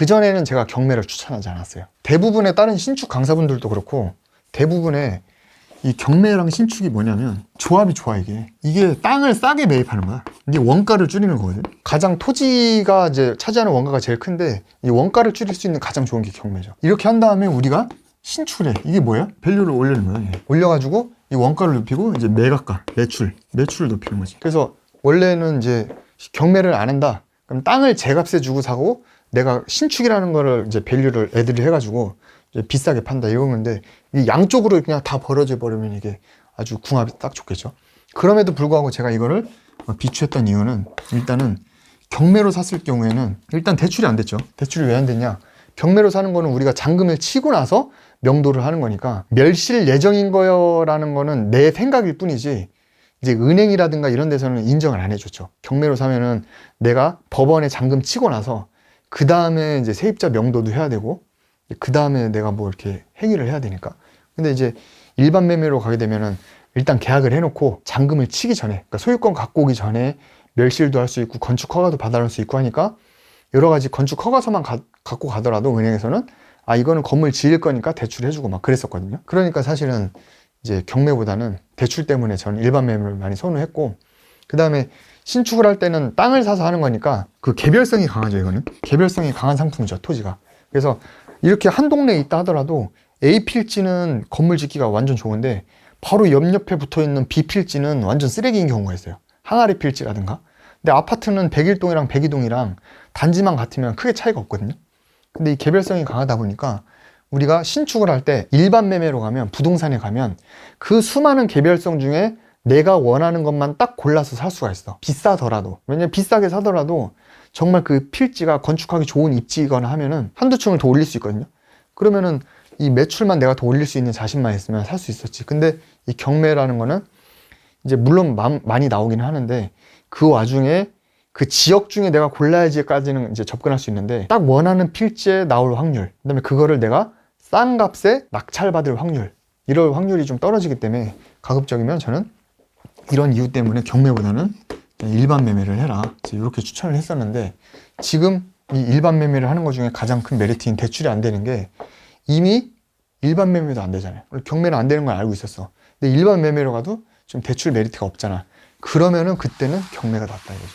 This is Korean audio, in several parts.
그전에는 제가 경매를 추천하지 않았어요. 대부분의 다른 신축 강사분들도 그렇고 대부분의 이 경매랑 신축이 뭐냐면 조합이 좋아 이게. 이게 땅을 싸게 매입하는 거야. 이게 원가를 줄이는 거거든. 가장 토지가 이제 차지하는 원가가 제일 큰데 이 원가를 줄일 수 있는 가장 좋은 게 경매죠. 이렇게 한 다음에 우리가 신출해 이게 뭐야 밸류를 올리는 거야. 올려가지고 이 원가를 높이고 이제 매각가 매출 매출을 높이는 거지. 그래서 원래는 이제 경매를 안 한다. 그럼 땅을 제값에 주고 사고 내가 신축이라는 거를 이제 밸류를 애들이 해가지고 비싸게 판다 이런 건데 이 양쪽으로 그냥 다 벌어져 버리면 이게 아주 궁합이 딱 좋겠죠. 그럼에도 불구하고 제가 이거를 어, 비추했던 이유는 일단은 경매로 샀을 경우에는 일단 대출이 안 됐죠. 대출이 왜 안 됐냐? 경매로 사는 거는 우리가 잔금을 치고 나서 명도를 하는 거니까 멸실 예정인 거요라는 거는 내 생각일 뿐이지 이제 은행이라든가 이런 데서는 인정을 안 해줬죠. 경매로 사면은 내가 법원에 잔금 치고 나서 그 다음에 이제 세입자 명도도 해야 되고 그 다음에 내가 뭐 이렇게 행위를 해야 되니까. 근데 이제 일반 매매로 가게 되면은 일단 계약을 해놓고 잔금을 치기 전에, 그러니까 소유권 갖고 오기 전에 멸실도 할 수 있고 건축 허가도 받아놓을 수 있고 하니까 여러 가지 건축 허가서만 가- 갖고 가더라도 은행에서는 아 이거는 건물 지을 거니까 대출 해주고 막 그랬었거든요. 그러니까 사실은 이제 경매보다는 대출 때문에 저는 일반 매매를 많이 선호했고 그 다음에 신축을 할 때는 땅을 사서 하는 거니까 그 개별성이 강하죠 이거는 개별성이 강한 상품이죠 토지가 그래서 이렇게 한 동네에 있다 하더라도 A 필지는 건물 짓기가 완전 좋은데 바로 옆옆에 붙어 있는 B 필지는 완전 쓰레기인 경우가 있어요. 항아리 필지라든가. 근데 아파트는 101동이랑 102동이랑 단지만 같으면 크게 차이가 없거든요. 근데 이 개별성이 강하다 보니까 우리가 신축을 할 때 일반 매매로 가면 부동산에 가면 그 수많은 개별성 중에 내가 원하는 것만 딱 골라서 살 수가 있어. 비싸더라도. 왜냐면 비싸게 사더라도 정말 그 필지가 건축하기 좋은 입지거나 하면은 한두 층을 더 올릴 수 있거든요. 그러면은 이 매출만 내가 더 올릴 수 있는 자신만 있으면 살 수 있었지. 근데 이 경매라는 거는 이제 물론 마- 많이 나오기는 하는데 그 와중에 그 지역 중에 내가 골라야지까지는 이제 접근할 수 있는데 딱 원하는 필지에 나올 확률, 그다음에 그거를 내가 싼 값에 낙찰받을 확률, 이럴 확률이 좀 떨어지기 때문에 가급적이면 저는 이런 이유 때문에 경매보다는 일반 매매를 해라. 이렇게 추천을 했었는데 지금 이 일반 매매를 하는 것 중에 가장 큰 메리트인 대출이 안 되는 게 이미 일반 매매도 안 되잖아요. 경매는 안 되는 걸 알고 있었어. 근데 일반 매매로 가도 좀 대출 메리트가 없잖아. 그러면은 그때는 경매가 낫다 이거죠.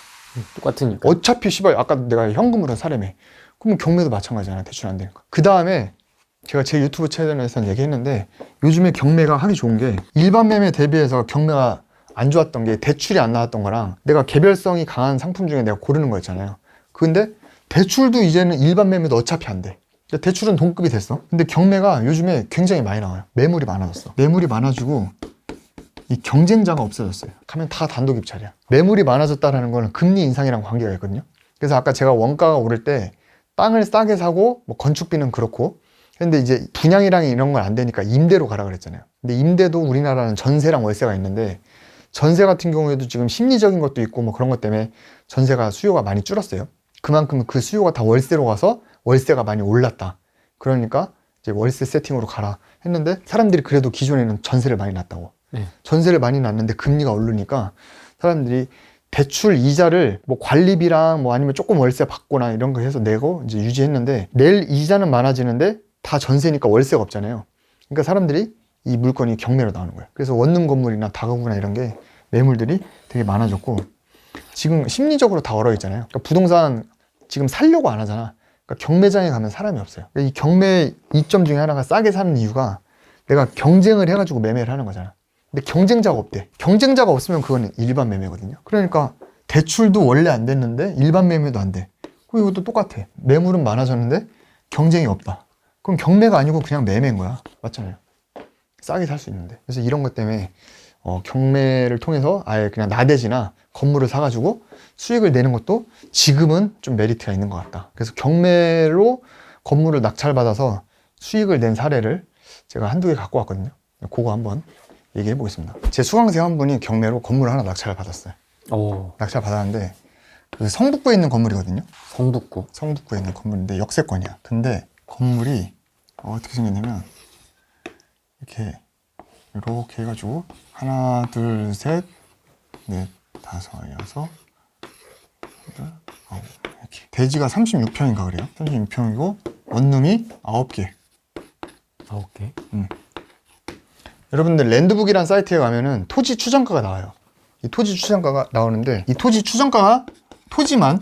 똑같으니까. 어차피 씨발 아까 내가 현금으로 사려매. 그럼 경매도 마찬가지잖아. 대출 안 되니까. 그 다음에 제가 제 유튜브 채널에서 얘기했는데 요즘에 경매가 하기 좋은 게 일반 매매 대비해서 경매가 안 좋았던 게 대출이 안 나왔던 거랑 내가 개별성이 강한 상품 중에 내가 고르는 거였잖아요. 근데 대출도 이제는 일반 매매도 어차피 안 돼. 근데 대출은 동급이 됐어. 근데 경매가 요즘에 굉장히 많이 나와요. 매물이 많아졌어. 매물이 많아지고 이 경쟁자가 없어졌어요. 가면 다 단독 입찰이야. 매물이 많아졌다라는 거는 금리 인상이랑 관계가 있거든요. 그래서 아까 제가 원가가 오를 때 땅을 싸게 사고 뭐 건축비는 그렇고 근데 이제 분양이랑 이런 건 안 되니까 임대로 가라 그랬잖아요. 근데 임대도 우리나라는 전세랑 월세가 있는데 전세 같은 경우에도 지금 심리적인 것도 있고 뭐 그런 것 때문에 전세가 수요가 많이 줄었어요. 그만큼 그 수요가 다 월세로 가서 월세가 많이 올랐다. 그러니까 이제 월세 세팅으로 가라 했는데 사람들이 그래도 기존에는 전세를 많이 놨다고. 네. 전세를 많이 놨는데 금리가 오르니까 사람들이 대출 이자를 뭐 관리비랑 뭐 아니면 조금 월세 받거나 이런 거 해서 내고 이제 유지했는데 낼 이자는 많아지는데 다 전세니까 월세가 없잖아요. 그러니까 사람들이 이 물건이 경매로 나오는 거예요. 그래서 원룸 건물이나 다가구나 이런 게 매물들이 되게 많아졌고 지금 심리적으로 다 얼어 있잖아요. 그러니까 부동산 지금 살려고 안 하잖아. 그러니까 경매장에 가면 사람이 없어요. 이 경매 이점 중에 하나가 싸게 사는 이유가 내가 경쟁을 해가지고 매매를 하는 거잖아. 근데 경쟁자가 없대. 경쟁자가 없으면 그거는 일반 매매거든요. 그러니까 대출도 원래 안 됐는데 일반 매매도 안 돼. 그럼 이것도 똑같아. 매물은 많아졌는데 경쟁이 없다. 그럼 경매가 아니고 그냥 매매인 거야. 맞잖아요. 싸게 살 수 있는데. 그래서 이런 것 때문에 어, 경매를 통해서 아예 그냥 나대지나 건물을 사가지고 수익을 내는 것도 지금은 좀 메리트가 있는 것 같다. 그래서 경매로 건물을 낙찰받아서 수익을 낸 사례를 제가 한두 개 갖고 왔거든요. 그거 한번 얘기해 보겠습니다. 제 수강생 한 분이 경매로 건물을 하나 낙찰을 받았어요. 오, 낙찰 받았는데 그 성북구에 있는 건물이거든요. 성북구. 성북구에 있는 건물인데 역세권이야. 근데 건물이 어, 떻게 생겼냐면 이렇게 이렇게 해가지고 하나, 둘, 셋, 넷, 다섯, 여섯, 여덟, 가구 이렇게 대지가 36평인가 그래요 36평이고 원룸이 9개 아홉 개. 여러분들 랜드북이라는 사이트에 가면은 토지 추정가가 나와요. 이 토지 추정가가 나오는데 이 토지 추정가가 토지만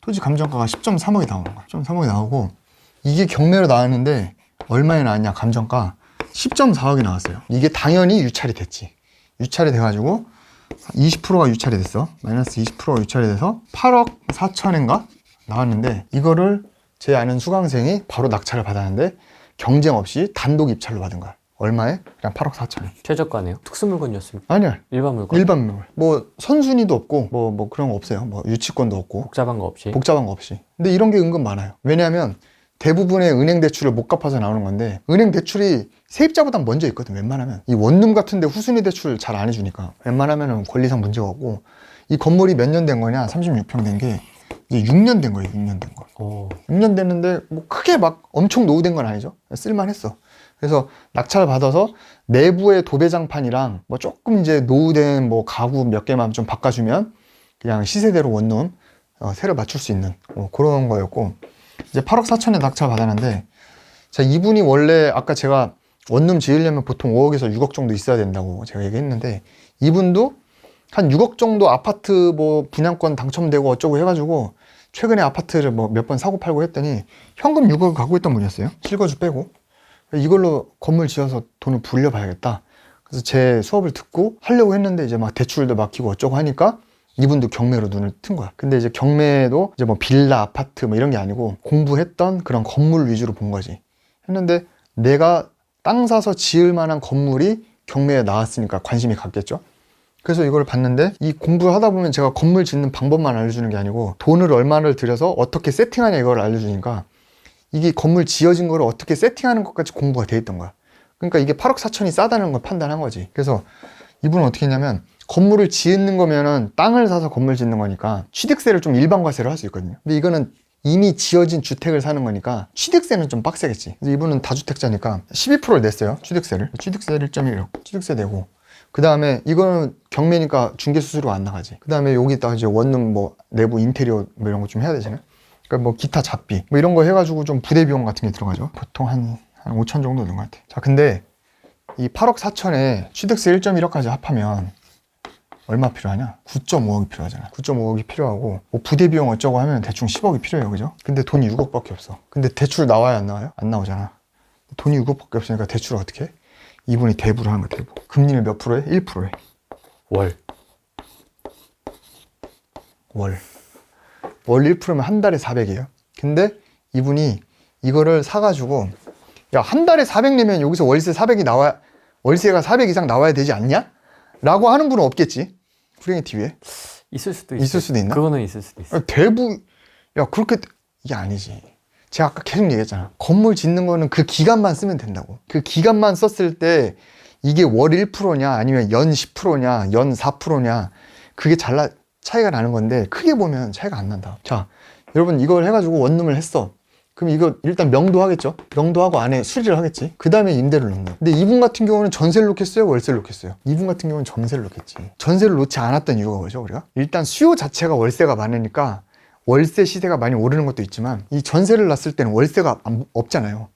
토지 감정가가 10.3억이 나오는 거야. 10.3억이 나오고 이게 경매로 나왔는데 얼마에 나왔냐 감정가 10.4억이 나왔어요. 이게 당연히 유찰이 됐지. 유찰이 돼가지고 20%가 유찰이 됐어. 마이너스 20%가 유찰이 돼서 8억 4천인가 나왔는데 이거를 제 아는 수강생이 바로 낙찰을 받았는데 경쟁 없이 단독 입찰로 받은 거야. 얼마에? 그냥 8억 4천에. 최저가네요. 특수 물건이었습니까? 아니야. 일반 물건. 일반 매물. 뭐 선순위도 없고 뭐 뭐 그런 거 없어요. 뭐 유치권도 없고 복잡한 거 없이. 복잡한 거 없이. 근데 이런 게 은근 많아요. 왜냐하면 대부분의 은행 대출을 못 갚아서 나오는 건데 은행 대출이 세입자보다 먼저 있거든. 웬만하면 이 원룸 같은데 후순위 대출 잘안 해주니까 웬만하면은 권리상 문제가 없고 이 건물이 몇 년 된 거냐? 36평 된 게 이제 6년 된 거예요. 6년 된 거. 오. 6년 됐는데 뭐 크게 막 엄청 노후된 건 아니죠. 쓸만했어. 그래서 낙찰 받아서 내부의 도배장판이랑 뭐 조금 이제 노후된 뭐 가구 몇 개만 좀 바꿔주면 그냥 시세대로 원룸 어, 새로 맞출 수 있는 뭐 그런 거였고 이제 8억 4천에 낙찰 받았는데 자 이분이 원래 아까 제가 원룸 지으려면 보통 5억에서 6억 정도 있어야 된다고 제가 얘기했는데 이분도 한 6억 정도 아파트 뭐 분양권 당첨되고 어쩌고 해가지고 최근에 아파트를 뭐 몇 번 사고 팔고 했더니 현금 6억을 갖고 있던 분이었어요. 실거주 빼고. 이걸로 건물 지어서 돈을 불려봐야겠다. 그래서 제 수업을 듣고 하려고 했는데 이제 막 대출도 막히고 어쩌고 하니까 이분도 경매로 눈을 튼 거야. 근데 이제 경매도 이제 뭐 빌라, 아파트 뭐 이런 게 아니고 공부했던 그런 건물 위주로 본 거지. 했는데 내가 땅 사서 지을 만한 건물이 경매에 나왔으니까 관심이 갔겠죠. 그래서 이걸 봤는데 이 공부를 하다 보면 제가 건물 짓는 방법만 알려주는 게 아니고 돈을 얼마를 들여서 어떻게 세팅하냐 이걸 알려주니까 이게 건물 지어진 거를 어떻게 세팅하는 것까지 공부가 돼 있던 거야. 그러니까 이게 8억 4천이 싸다는 걸 판단한 거지. 그래서 이분은 어떻게 했냐면 건물을 짓는 거면은 땅을 사서 건물 짓는 거니까 취득세를 좀 일반과세를 할수 있거든요. 근데 이거는 이미 지어진 주택을 사는 거니까 취득세는 좀 빡세겠지. 그래서 이분은 다주택자니까 12%를 냈어요. 취득세를. 취득세 1.1억. 취득세 내고. 그 다음에 이거는 경매니까 중개수수료 안 나가지. 그 다음에 여기다가 이제 원룸 뭐 내부 인테리어 뭐 이런 거 좀 해야 되잖아요. 그러니까 뭐 기타 잡비 뭐 이런 거 해가지고 좀 부대 비용 같은 게 들어가죠. 보통 한, 한 5천 정도 드는 것 같아. 자, 근데 이 8억 4천에 취득세 1.1억까지 합하면 얼마 필요하냐? 9.5억이 필요하잖아. 9.5억이 필요하고 뭐 부대 비용 어쩌고 하면 대충 10억이 필요해요. 그죠? 근데 돈이 6억밖에 없어. 근데 대출 나와야 안 나와요? 안 나오잖아. 돈이 6억밖에 없으니까 대출을 어떻게 해? 이분이 대부를 하는 거야, 대부. 금리를 몇 프로에? 1%에. 월. 월. 월 1%면 한 달에 400이에요. 근데 이분이 이거를 사가지고, 야, 한 달에 400 내면 여기서 월세 400이 나와, 월세가 400 이상 나와야 되지 않냐? 라고 하는 분은 없겠지. 프랭이 TV에. 있을 수도 있어. 있을 수도 있나? 그거는 있을 수도 있어. 대부, 야, 그렇게, 이게 아니지. 제가 아까 계속 얘기했잖아. 건물 짓는 거는 그 기간만 쓰면 된다고. 그 기간만 썼을 때 이게 월 1%냐 아니면 연 10%냐 연 4%냐 그게 잘라 차이가 나는 건데 크게 보면 차이가 안 난다. 자, 여러분 이걸 해가지고 원룸을 했어. 그럼 이거 일단 명도하겠죠? 명도하고 안에 수리를 하겠지. 그 다음에 임대를 넣는. 근데 이분 같은 경우는 전세를 놓겠어요? 월세를 놓겠어요? 이분 같은 경우는 전세를 놓겠지. 전세를 놓지 않았던 이유가 뭐죠, 우리가? 일단 수요 자체가 월세가 많으니까 월세 시세가 많이 오르는 것도 있지만 이 전세를 놨을 때는 월세가 안- 없잖아요.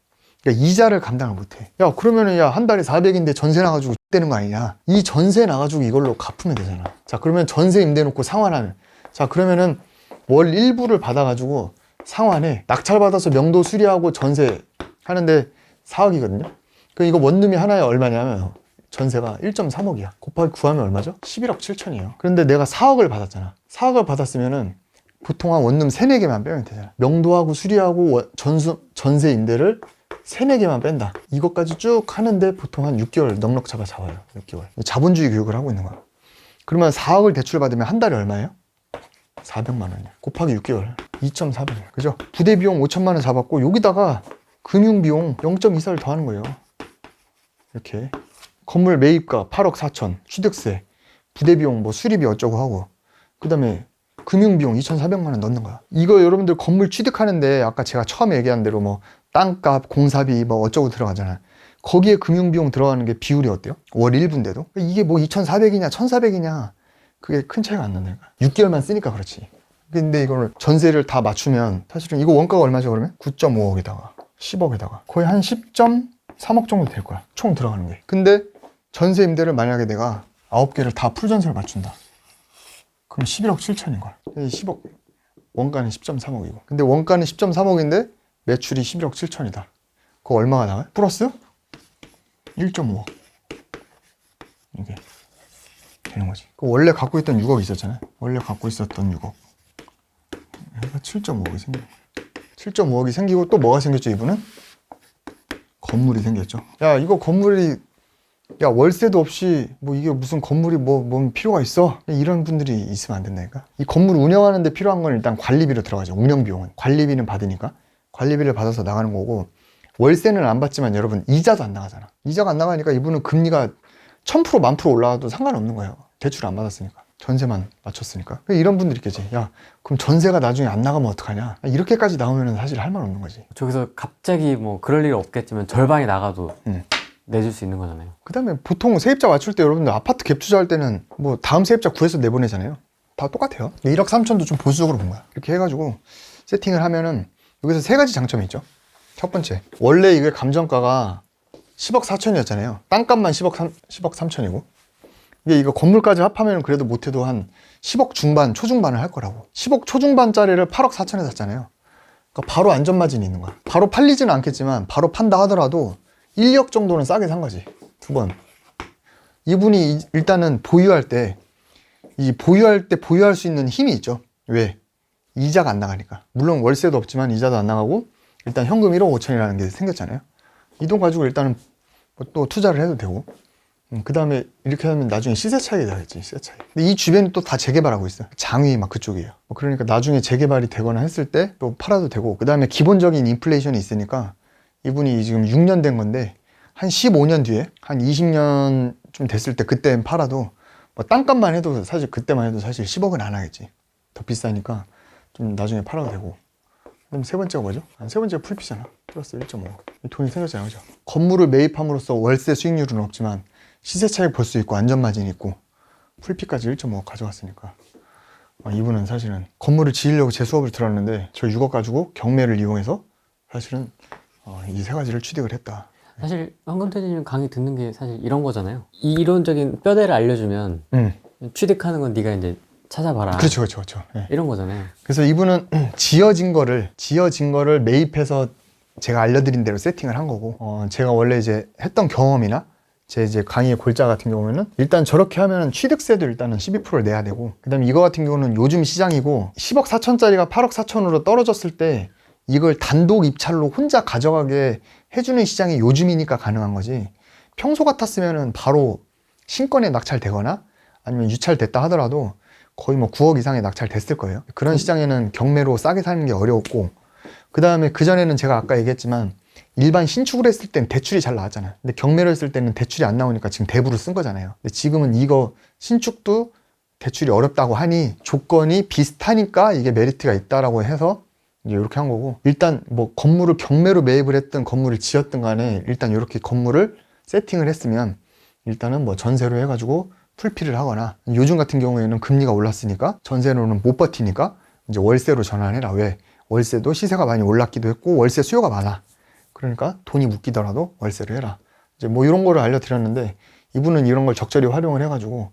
그러니까 이자를 감당을 못해. 야 그러면은 야 한 달에 400인데 전세 나가지고 되는 거 아니냐? 이 전세 나가지고 이걸로 갚으면 되잖아. 자 그러면 전세 임대 놓고 상환하면 자 그러면은 월 일부를 받아가지고 상환에 낙찰 받아서 명도 수리하고 전세 하는데 4억이거든요. 그 이거 원룸이 하나에 얼마냐면 전세가 1.3억이야. 곱하기 9하면 얼마죠? 11억 7천이에요. 그런데 내가 4억을 받았잖아. 4억을 받았으면은 보통 한 원룸 3, 4개만 빼면 되잖아. 명도하고 수리하고 원- 전수, 전세 임대를 3, 4개만 뺀다. 이것까지 쭉 하는데 보통 한 6개월 넉넉차가 잡아요. 6개월. 자본주의 교육을 하고 있는 거야. 그러면 4억을 대출 받으면 한 달에 얼마예요? 400만 원이야. 곱하기 6개월. 2.400. 그죠? 부대 비용 5천만 원 잡았고 여기다가 금융 비용 0.24를 더하는 거예요. 이렇게. 건물 매입가 8억 4천, 취득세, 부대 비용 뭐 수리비 어쩌고 하고 그다음에 금융 비용 2,400만 원 넣는 거야. 이거 여러분들 건물 취득하는데 아까 제가 처음에 얘기한 대로 뭐 땅값, 공사비 뭐 어쩌고 들어가잖아. 거기에 금융 비용 들어가는 게 비율이 어때요? 월 1분인데도? 이게 뭐 2,400이냐 1,400이냐 그게 큰 차이가 안 난다니까. 6개월만 쓰니까 그렇지. 근데 이거를 전세를 다 맞추면 사실은 이거 원가가 얼마죠 그러면? 9.5억에다가 10억에다가 거의 한 10.3억 정도 될 거야. 총 들어가는 게. 근데 전세 임대를 만약에 내가 9개를 다 풀전세를 맞춘다. 그럼 11억 7천인 거야. 이 10억 원가는 10.3억이고. 근데 원가는 10.3억인데 매출이 11억 7천이다. 그거 얼마가 나와요? 플러스 1.5억. 이게 되는 거지. 그 원래 갖고 있던 6억 있었잖아요. 원래 갖고 있었던 6억. 얘가 7.5억이 생겨. 7.5억이 생기고 또 뭐가 생겼죠, 이분은? 건물이 생겼죠. 야, 이거 건물이 야, 월세도 없이 뭐 이게 무슨 건물이 뭐, 뭔 필요가 있어? 이런 분들이 있으면 안 된다니까. 이 건물 운영하는 데 필요한 건 일단 관리비로 들어가죠. 운영 비용은. 관리비는 받으니까. 관리비를 받아서 나가는 거고 월세는 안 받지만 여러분 이자도 안 나가잖아. 이자가 안 나가니까 이분은 금리가 1000%만 프로 올라와도 상관없는 거예요. 대출 안 받았으니까. 전세만 맞췄으니까. 이런 분들이 있겠지. 야, 그럼 전세가 나중에 안 나가면 어떡하냐? 이렇게까지 나오면 사실 할 말 없는 거지. 저기서 갑자기 뭐 그럴 일 없겠지만 절반이 나가도 음. 내줄 수 있는 거잖아요. 그 다음에 보통 세입자 맞출 때 여러분들 아파트 갭 투자 할 때는 뭐 다음 세입자 구해서 내보내잖아요. 다 똑같아요. 1억 3천도 좀 보수적으로 본 거야. 이렇게 해가지고 세팅을 하면은 여기서 세 가지 장점이 있죠. 첫 번째, 원래 이게 감정가가 10억 4천이었잖아요. 땅값만 10억 3, 10억 3천이고. 이게 이거 건물까지 합하면 그래도 못해도 한 10억 중반, 초중반을 할 거라고. 10억 초중반짜리를 8억 4천에 샀잖아요. 그러니까 바로 안전마진이 있는 거야. 바로 팔리지는 않겠지만 바로 판다 하더라도 1억 정도는 싸게 산 거지. 두 번. 이분이 이- 일단은 보유할 때, 이 보유할 때 보유할 수 있는 힘이 있죠. 왜? 이자가 안 나가니까. 물론 월세도 없지만 이자도 안 나가고, 일단 현금 1억 5천이라는 게 생겼잖아요. 이 돈 가지고 일단은 뭐 또 투자를 해도 되고, 그 다음에 이렇게 하면 나중에 시세 차익이 나겠지, 시세 차익. 근데 이 주변이 또 다 재개발하고 있어. 장위 막 그쪽이에요. 뭐 그러니까 나중에 재개발이 되거나 했을 때 또 팔아도 되고, 그 다음에 기본적인 인플레이션이 있으니까 이분이 지금 6년 된 건데, 한 15년 뒤에, 한 20년 좀 됐을 때 그때 팔아도, 뭐 땅값만 해도 사실 그때만 해도 사실 10억은 안 하겠지. 더 비싸니까 좀 나중에 팔아도 되고. 그럼 세 번째가 뭐죠? 아, 세 번째가 풀피잖아. 플러스 1.5. 돈이 생겼잖아요. 그죠? 건물을 매입함으로써 월세 수익률은 없지만 시세 차익 볼 수 있고 안전마진이 있고 풀피까지 1.5 가져갔으니까. 아, 이분은 사실은 건물을 지으려고 제 수업을 들었는데 저 6억 가지고 경매를 이용해서 사실은 어, 이 세 가지를 취득을 했다. 사실 황금태진님 강의 듣는 게 사실 이런 거잖아요. 이 이론적인 뼈대를 알려주면 음. 취득하는 건 네가 이제 찾아봐라. 그렇죠, 그렇죠, 그렇죠. 예. 이런 거잖아요. 그래서 이분은 지어진 거를 지어진 거를 매입해서 제가 알려드린 대로 세팅을 한 거고 어, 제가 원래 이제 했던 경험이나 제 이제 강의의 골자 같은 경우에는 일단 저렇게 하면은 취득세도 일단은 12%를 내야 되고 그다음에 이거 같은 경우는 요즘 시장이고 10억 4천짜리가 8억 4천으로 떨어졌을 때 이걸 단독 입찰로 혼자 가져가게 해주는 시장이 요즘이니까 가능한 거지 평소 같았으면은 바로 신권에 낙찰되거나 아니면 유찰됐다 하더라도 거의 뭐 9억 이상에 낙찰됐을 거예요. 그런 시장에는 경매로 싸게 사는 게 어려웠고, 그 다음에 그전에는 제가 아까 얘기했지만, 일반 신축을 했을 땐 대출이 잘 나왔잖아요. 근데 경매를 했을 때는 대출이 안 나오니까 지금 대부를 쓴 거잖아요. 근데 지금은 이거 신축도 대출이 어렵다고 하니 조건이 비슷하니까 이게 메리트가 있다라고 해서 이렇게 한 거고, 일단 뭐 건물을 경매로 매입을 했든 건물을 지었든 간에 일단 이렇게 건물을 세팅을 했으면 일단은 뭐 전세로 해가지고 풀피를 하거나 요즘 같은 경우에는 금리가 올랐으니까 전세로는 못 버티니까 이제 월세로 전환해라 왜 월세도 시세가 많이 올랐기도 했고 월세 수요가 많아 그러니까 돈이 묶이더라도 월세로 해라 이제 뭐 이런 거를 알려드렸는데 이분은 이런 걸 적절히 활용을 해가지고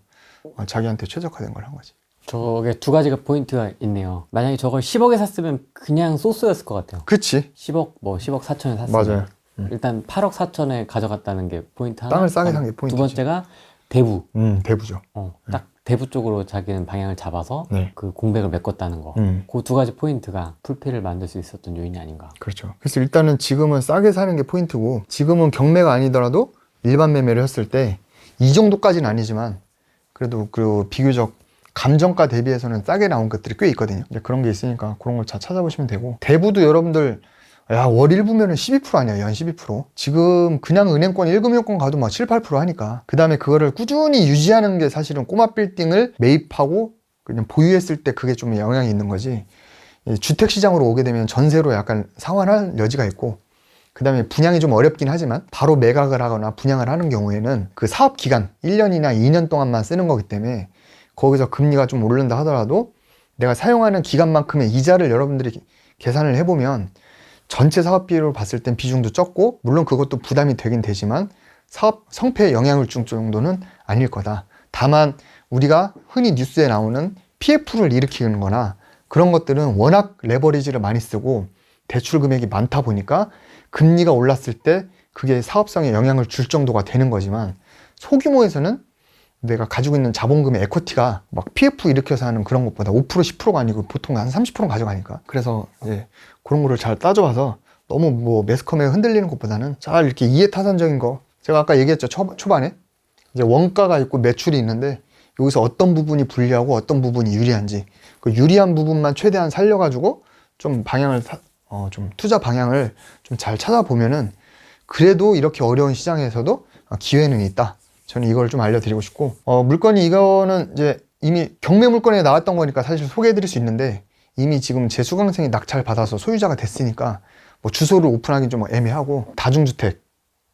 어, 자기한테 최적화된 걸 한 거지 저게 두 가지가 포인트가 있네요. 만약에 저걸 10억에 샀으면 그냥 소스였을 것 같아요. 그치 10억 뭐 10억 4천에 샀으면 맞아요 음. 일단 8억 4천에 가져갔다는 게 포인트 하나. 땅을 싸게 산게 두 포인트지. 번째가 대부. 음 대부죠 어, 딱 대부 쪽으로 자기는 방향을 잡아서 네. 그 공백을 메꿨다는 거. 음. 그 두 가지 포인트가 풀피를 만들 수 있었던 요인이 아닌가. 그렇죠. 그래서 일단은 지금은 싸게 사는 게 포인트고 지금은 경매가 아니더라도 일반 매매를 했을 때 이 정도까지는 아니지만 그래도 그 비교적 감정가 대비해서는 싸게 나온 것들이 꽤 있거든요. 이제 그런 게 있으니까 그런 걸 잘 찾아보시면 되고 대부도 여러분들 야, 월 1부면은 12% 아니야, 연 12%. 지금 그냥 은행권, 1금융권 가도 막 7, 8% 하니까. 그 다음에 그거를 꾸준히 유지하는 게 사실은 꼬마 빌딩을 매입하고 그냥 보유했을 때 그게 좀 영향이 있는 거지. 이 주택 시장으로 오게 되면 전세로 약간 상환할 여지가 있고 그 다음에 분양이 좀 어렵긴 하지만 바로 매각을 하거나 분양을 하는 경우에는 그 사업 기간 1년이나 2년 동안만 쓰는 거기 때문에 거기서 금리가 좀 오른다 하더라도 내가 사용하는 기간만큼의 이자를 여러분들이 계산을 해보면 전체 사업비로 봤을 땐 비중도 적고 물론 그것도 부담이 되긴 되지만 사업 성패에 영향을 줄 정도는 아닐 거다. 다만 우리가 흔히 뉴스에 나오는 PF를 일으키는 거나 그런 것들은 워낙 레버리지를 많이 쓰고 대출 금액이 많다 보니까 금리가 올랐을 때 그게 사업성에 영향을 줄 정도가 되는 거지만 소규모에서는 내가 가지고 있는 자본금의 에쿼티가 막 PF 일으켜서 하는 그런 것보다 5% 10%가 아니고 보통 한 30% 가져가니까 그래서 이제 그런 거를 잘 따져봐서 너무 뭐 매스컴에 흔들리는 것보다는 잘 이렇게 이해타산적인 거. 제가 아까 얘기했죠 초, 초반에? 이제 원가가 있고 매출이 있는데 여기서 어떤 부분이 불리하고 어떤 부분이 유리한지 그 유리한 부분만 최대한 살려가지고 좀 방향을 사- 어, 좀 투자 방향을 좀 잘 찾아보면은 그래도 이렇게 어려운 시장에서도 어, 기회는 있다. 저는 이걸 좀 알려드리고 싶고. 어, 물건이 이거는 이제 이미 경매 물건에 나왔던 거니까 사실 소개해드릴 수 있는데 이미 지금 제 수강생이 낙찰 받아서 소유자가 됐으니까 뭐 주소를 오픈하기 좀 애매하고 다중주택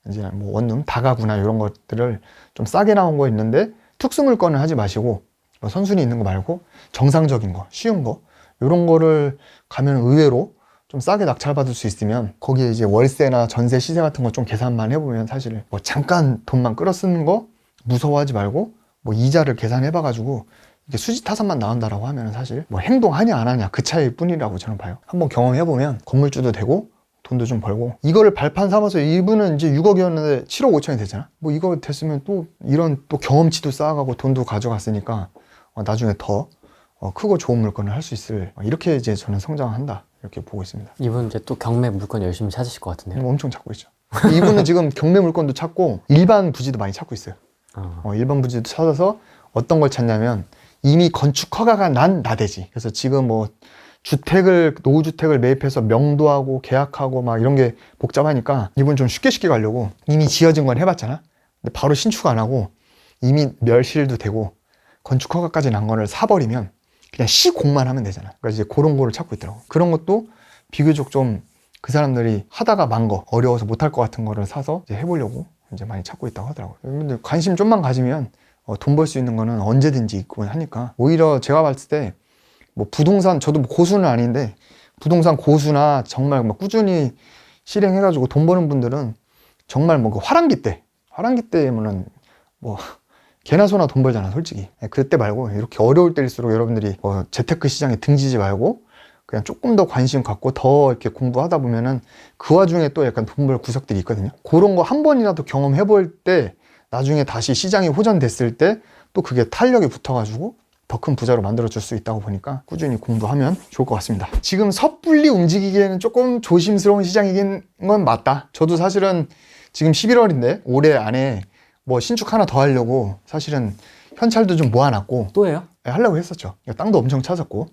이제 뭐 원룸 다가구나 이런 것들을 좀 싸게 나온 거 있는데 특수 물건을 하지 마시고 뭐 선순위 있는 거 말고 정상적인 거 쉬운 거 이런 거를 가면 의외로 좀 싸게 낙찰받을 수 있으면 거기에 이제 월세나 전세 시세 같은 거 좀 계산만 해보면 사실 뭐 잠깐 돈만 끌어 쓰는 거 무서워하지 말고 뭐 이자를 계산해 봐가지고 수지 타산만 나온다라고 하면 사실 뭐 행동하냐 안 하냐 그 차이일 뿐이라고 저는 봐요 한번 경험해 보면 건물주도 되고 돈도 좀 벌고 이거를 발판 삼아서 이분은 이제 6억이었는데 7억 5천이 됐잖아 뭐 이거 됐으면 또 이런 또 경험치도 쌓아가고 돈도 가져갔으니까 어, 나중에 더 어, 크고 좋은 물건을 할 수 있을 어, 이렇게 이제 저는 성장한다 이렇게 보고 있습니다 이분 이제 또 경매 물건 열심히 찾으실 것 같은데요. 뭐 엄청 찾고 있죠. 이분은 지금 경매 물건도 찾고 일반 부지도 많이 찾고 있어요. 어. 어, 일반 부지도 찾아서 어떤 걸 찾냐면 이미 건축 허가가 난 나대지. 그래서 지금 뭐 주택을 노후 주택을 매입해서 명도하고 계약하고 막 이런 게 복잡하니까 이분 좀 쉽게 쉽게 가려고 이미 지어진 건 해봤잖아. 근데 바로 신축 안 하고 이미 멸실도 되고 건축 허가까지 난 거를 사버리면 그냥 시공만 하면 되잖아. 그러니까 이제 그런 거를 찾고 있더라고. 그런 것도 비교적 좀 그 사람들이 하다가 만 거, 어려워서 못할 것 같은 거를 사서 이제 해보려고 이제 많이 찾고 있다고 하더라고요. 여러분들 관심 좀만 가지면 어, 돈벌 수 있는 거는 언제든지 있고 하니까. 오히려 제가 봤을 때 뭐 부동산 저도 뭐 고수는 아닌데 부동산 고수나 정말 막 꾸준히 실행해가지고 돈 버는 분들은 정말 뭐 그 화랑기 때 화랑기 때면은 뭐 개나 소나 돈 벌잖아 솔직히. 예, 그때 말고 이렇게 어려울 때일수록 여러분들이 뭐 재테크 시장에 등지지 말고 그냥 조금 더 관심 갖고 더 이렇게 공부하다 보면은 그 와중에 또 약간 돈벌 구석들이 있거든요. 그런 거 한 번이라도 경험해 볼 때 나중에 다시 시장이 호전됐을 때 또 그게 탄력이 붙어가지고 더 큰 부자로 만들어줄 수 있다고 보니까 꾸준히 공부하면 좋을 것 같습니다. 지금 섣불리 움직이기에는 조금 조심스러운 시장이긴 건 맞다. 저도 사실은 지금 11월인데 올해 안에 뭐 신축 하나 더 하려고 사실은 현찰도 좀 모아놨고 또 해요? 네, 하려고 했었죠. 땅도 엄청 찾았고.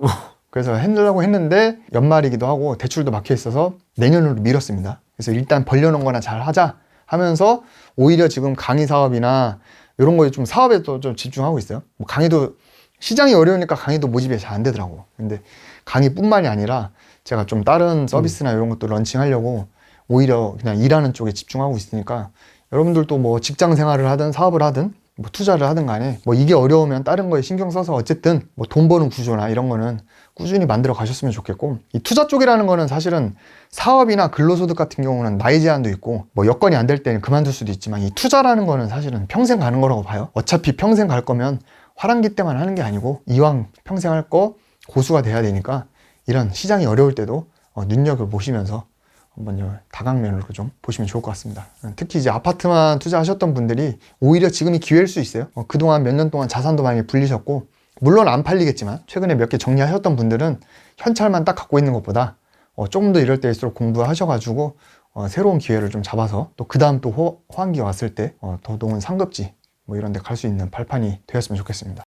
그래서 하려고 했는데 연말이기도 하고 대출도 막혀 있어서 내년으로 미뤘습니다. 그래서 일단 벌려놓은 거나 잘 하자 하면서 오히려 지금 강의 사업이나 이런 거에 좀 사업에 또 좀 집중하고 있어요. 뭐 강의도 시장이 어려우니까 강의도 모집이 잘 안 되더라고. 근데 강의뿐만이 아니라 제가 좀 다른 서비스나 이런 것도 런칭하려고 오히려 그냥 일하는 쪽에 집중하고 있으니까 여러분들도 뭐 직장 생활을 하든 사업을 하든 뭐 투자를 하든 간에 뭐 이게 어려우면 다른 거에 신경 써서 어쨌든 뭐 돈 버는 구조나 이런 거는 꾸준히 만들어 가셨으면 좋겠고 이 투자 쪽이라는 거는 사실은 사업이나 근로소득 같은 경우는 나이 제한도 있고 뭐 여건이 안 될 때는 그만둘 수도 있지만 이 투자라는 거는 사실은 평생 가는 거라고 봐요 어차피 평생 갈 거면 화랑기 때만 하는 게 아니고 이왕 평생 할 거 고수가 돼야 되니까 이런 시장이 어려울 때도 어, 눈여겨 보시면서 한번 요 다각면으로 좀 보시면 좋을 것 같습니다. 특히 이제 아파트만 투자하셨던 분들이 오히려 지금이 기회일 수 있어요. 어, 그동안 몇 년 동안 자산도 많이 불리셨고 물론 안 팔리겠지만 최근에 몇 개 정리하셨던 분들은 현찰만 딱 갖고 있는 것보다 어, 조금 더 이럴 때일수록 공부하셔가지고 어, 새로운 기회를 좀 잡아서 또 그 다음 또 호, 호황기 왔을 때 어, 더동은 상급지 뭐 이런 데 갈 수 있는 발판이 되었으면 좋겠습니다.